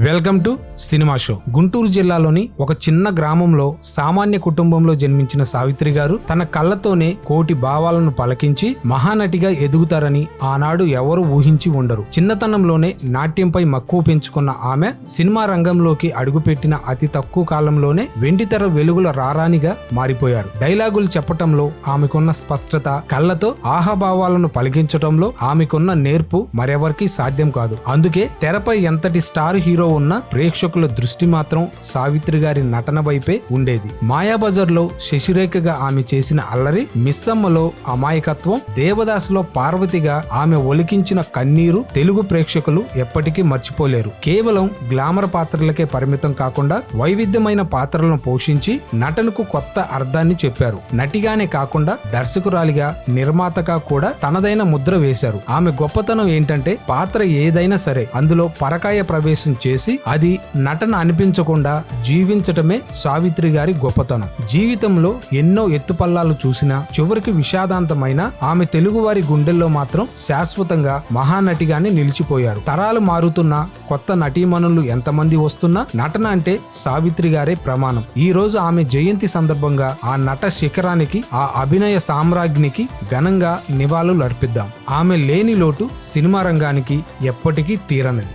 Welcome to cinema show. Guntur జిల్లాలోని ఒక చిన్న గ్రామంలో సామాన్య కుటుంబంలో జన్మించిన సావిత్రి గారు తన కళ్ళతోనే కోటి భావాలను పలకించి మహానటిగా ఎదుగుతారని ఆనాడు ఎవరు ఊహించి ఉండరు. చిన్నతనంలోనే నాట్యంపై మక్కువ పెంచుకున్న ఆమె సినిమా రంగంలోకి అడుగుపెట్టిన అతి తక్కువ కాలంలోనే వెండితెర వెలుగుల రారానిగా మారిపోయారు. డైలాగులు చెప్పటంలో ఆమెకున్న స్పష్టత కళ్ళతో ఆహాభావాలను పలికించటంలో ఆమెకున్న నేర్పు మరెవరికీ సాధ్యం కాదు. అందుకే తెరపై ఎంతటి స్టార్ హీరో ఉన్న ప్రేక్షకుల దృష్టి మాత్రం సావిత్రి గారి నటన వైపే ఉండేది. మాయాబజార్లో శశిరేఖగా ఆమె చేసిన అల్లరి మిస్సమ్మలో అమాయకత్వం దేవదాసులో పార్వతిగా ఆమె ఒలికించిన కన్నీరు తెలుగు ప్రేక్షకులు ఎప్పటికీ మర్చిపోలేరు. కేవలం గ్లామర్ పాత్రలకే పరిమితం కాకుండా వైవిధ్యమైన పాత్రలను పోషించి నటనకు కొత్త అర్థాన్ని చెప్పారు. నటిగానే కాకుండా దర్శకురాలిగా నిర్మాతగా కూడా తనదైన ముద్ర వేశారు. ఆమె గొప్పతనం ఏంటంటే పాత్ర ఏదైనా సరే అందులో పరకాయ ప్రవేశం చేసి అది నటన అనిపించకుండా జీవించటమే సావిత్రి గారి గొప్పతనం. జీవితంలో ఎన్నో ఎత్తుపల్లాలు చూసినా చివరికి విషాదాంతమైన ఆమె తెలుగువారి గుండెల్లో మాత్రం శాశ్వతంగా మహానటిగానే నిలిచిపోయారు. తరాలు మారుతున్నా కొత్త నటీమణులు ఎంతమంది వస్తున్నా నటన అంటే సావిత్రి గారే ప్రమాణం. ఈ రోజు ఆమె జయంతి సందర్భంగా ఆ నట శిఖరానికి ఆ అభినయ సామ్రాజ్ఞికి ఘనంగా నివాళులు అర్పిద్దాం ఆమె లేని లోటు సినిమా రంగానికి ఎప్పటికీ తీరనిది.